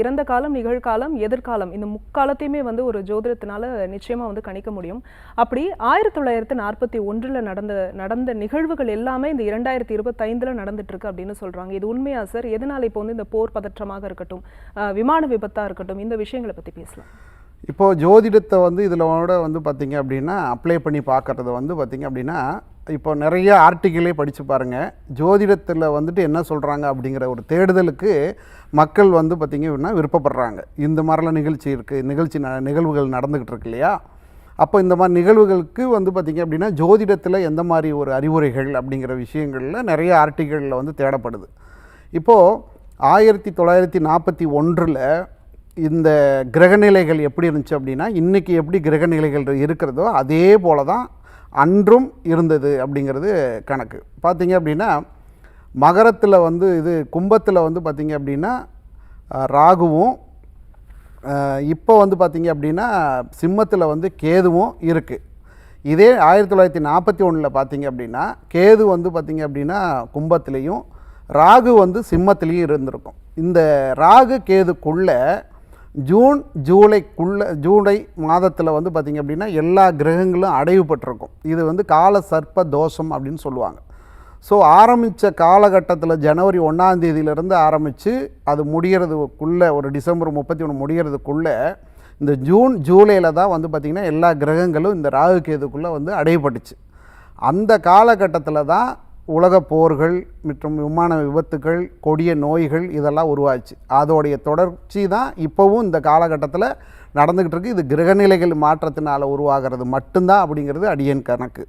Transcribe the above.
இறந்த காலம் நிகழ்காலம் எதிர்காலம் இந்த முக்காலத்தையுமே வந்து ஒரு ஜோதிடத்தினால நிச்சயமா வந்து கணிக்க முடியும். அப்படி ஆயிரத்தி தொள்ளாயிரத்தி நாற்பத்தி ஒன்றில் நடந்த நடந்த நிகழ்வுகள் எல்லாமே இந்த இரண்டாயிரத்தி இருபத்தைந்தில் நடந்துட்டு இருக்கு அப்படின்னு சொல்றாங்க. இது உண்மையா சார்? எதனால இப்போ வந்து இந்த போர் பதற்றமாக இருக்கட்டும் விமான விபத்தா இருக்கட்டும் இந்த விஷயங்களை பத்தி பேசலாம். இப்போது ஜோதிடத்தை வந்து இதில் வந்து பார்த்தீங்க அப்படின்னா அப்ளை பண்ணி பார்க்குறது வந்து பார்த்தீங்க அப்படின்னா இப்போ நிறைய ஆர்டிக்கிளே படித்து பாருங்கள் ஜோதிடத்தில் வந்துட்டு என்ன சொல்கிறாங்க அப்படிங்கிற ஒரு தேடுதலுக்கு மக்கள் வந்து பார்த்திங்க அப்படின்னா விருப்பப்படுறாங்க. இந்த மாதிரிலாம் நிகழ்ச்சி இருக்குது நிகழ்ச்சி ந நிகழ்வுகள் நடந்துக்கிட்டு இருக்கு இல்லையா? அப்போ இந்த மாதிரி நிகழ்வுகளுக்கு வந்து பார்த்திங்க அப்படின்னா ஜோதிடத்தில் எந்த மாதிரி ஒரு அறிவுரைகள் அப்படிங்கிற விஷயங்களில் நிறைய ஆர்டிக்கிளில் வந்து தேடப்படுது. இப்போது ஆயிரத்தி தொள்ளாயிரத்தி நாற்பத்தி ஒன்றில் இந்த கிரகநிலைகள் எப்படி இருந்துச்சு அப்படின்னா இன்றைக்கி எப்படி கிரகநிலைகள் இருக்கிறதோ அதே போல தான் அன்றும் இருந்தது அப்படிங்கிறது கணக்கு. பார்த்தீங்க அப்படின்னா மகரத்தில் வந்து இது கும்பத்தில் வந்து பார்த்தீங்க அப்படின்னா ராகுவும் இப்போ வந்து பார்த்தீங்க அப்படின்னா சிம்மத்தில் வந்து கேதுவும் இருக்குது இதே ஆயிரத்தி தொள்ளாயிரத்தி நாற்பத்தி ஒன்றில் பார்த்தீங்க அப்படின்னா கேது வந்து பார்த்தீங்க அப்படின்னா கும்பத்துலேயும் ராகு வந்து சிம்மத்துலேயும் இருந்திருக்கும். இந்த ராகு கேதுக்குள்ளே ஜூன் ஜூலைக்குள்ள ஜூலை மாதத்தில் வந்து பார்த்திங்க அப்படின்னா எல்லா கிரகங்களும் அடைவுபட்டிருக்கும். இது வந்து கால சர்ப்ப தோஷம் அப்படின்னு சொல்லுவாங்க. ஸோ ஆரம்பித்த காலகட்டத்தில் ஜனவரி ஒன்றாந்தேதியிலேருந்து ஆரம்பித்து அது முடிகிறதுக்குள்ளே ஒரு டிசம்பர் முப்பத்தி ஒன்று முடிகிறதுக்குள்ளே இந்த ஜூன் ஜூலையில் தான் வந்து பார்த்திங்கன்னா எல்லா கிரகங்களும் இந்த ராகு கேதுக்குள்ளே வந்து அடையப்பட்டுச்சு அந்த காலகட்டத்தில் தான் உலகப் போர்கள் மற்றும் விமான விபத்துக்கள் கொடிய நோய்கள் இதெல்லாம் உருவாச்சு. அதோடைய தொடர்ச்சி தான் இப்போவும் இந்த காலகட்டத்தில் நடந்துக்கிட்டு இருக்கு. இது கிரகநிலைகள் மாற்றத்தினால் உருவாகிறது மட்டும்தான் அப்படிங்கிறது அடியன் கணக்கு.